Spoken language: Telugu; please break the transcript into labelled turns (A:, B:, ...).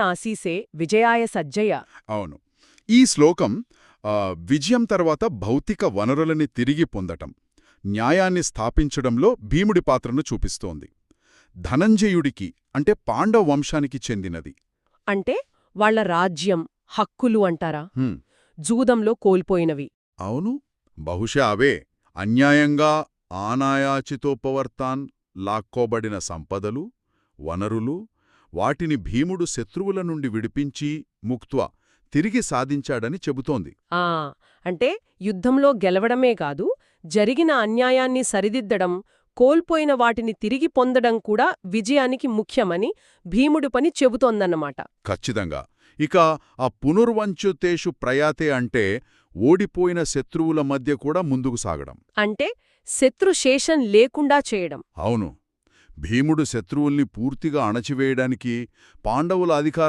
A: నాసీసే విజయాయ సజ్జయ.
B: అవును. ఈ శ్లోకం విజయం తర్వాత భౌతిక వనరులని తిరిగి పొందటం న్యాయాన్ని స్థాపించడంలో భీముడి పాత్రను చూపిస్తోంది. ధనంజయుడికి అంటే పాండవ వంశానికి చెందినది.
A: అంటే వాళ్ళ రాజ్యం హక్కులు అంటారా? జూదంలో కోల్పోయినవి.
B: అవును. బహుశా అవే. అన్యాయంగా ఆనాయాచితోపవర్తాన్ లాక్కోబడిన సంపదలు వనరులు వాటిని భీముడు శత్రువుల నుండి విడిపించి ముక్త్వ తిరిగి సాధించాడని చెబుతోంది.
A: ఆ అంటే యుద్ధంలో గెలవడమే కాదు జరిగిన అన్యాయాన్ని సరిదిద్దడం కోల్పోయిన వాటిని తిరిగి పొందడం కూడా విజయానికి ముఖ్యమని భీముడి పని చెబుతోందన్నమాట.
B: ఖచ్చితంగా. ఇక ఆ పునర్వంచుతేషు ప్రయాతే అంటే ఓడిపోయిన శత్రువుల మధ్య కూడా ముందుకు సాగడం.
A: అంటే శత్రుశేషం లేకుండా చేయడం.
B: అవును. భీముడు శత్రువుల్ని పూర్తిగా అణచివేయడానికి పాండవుల అధికార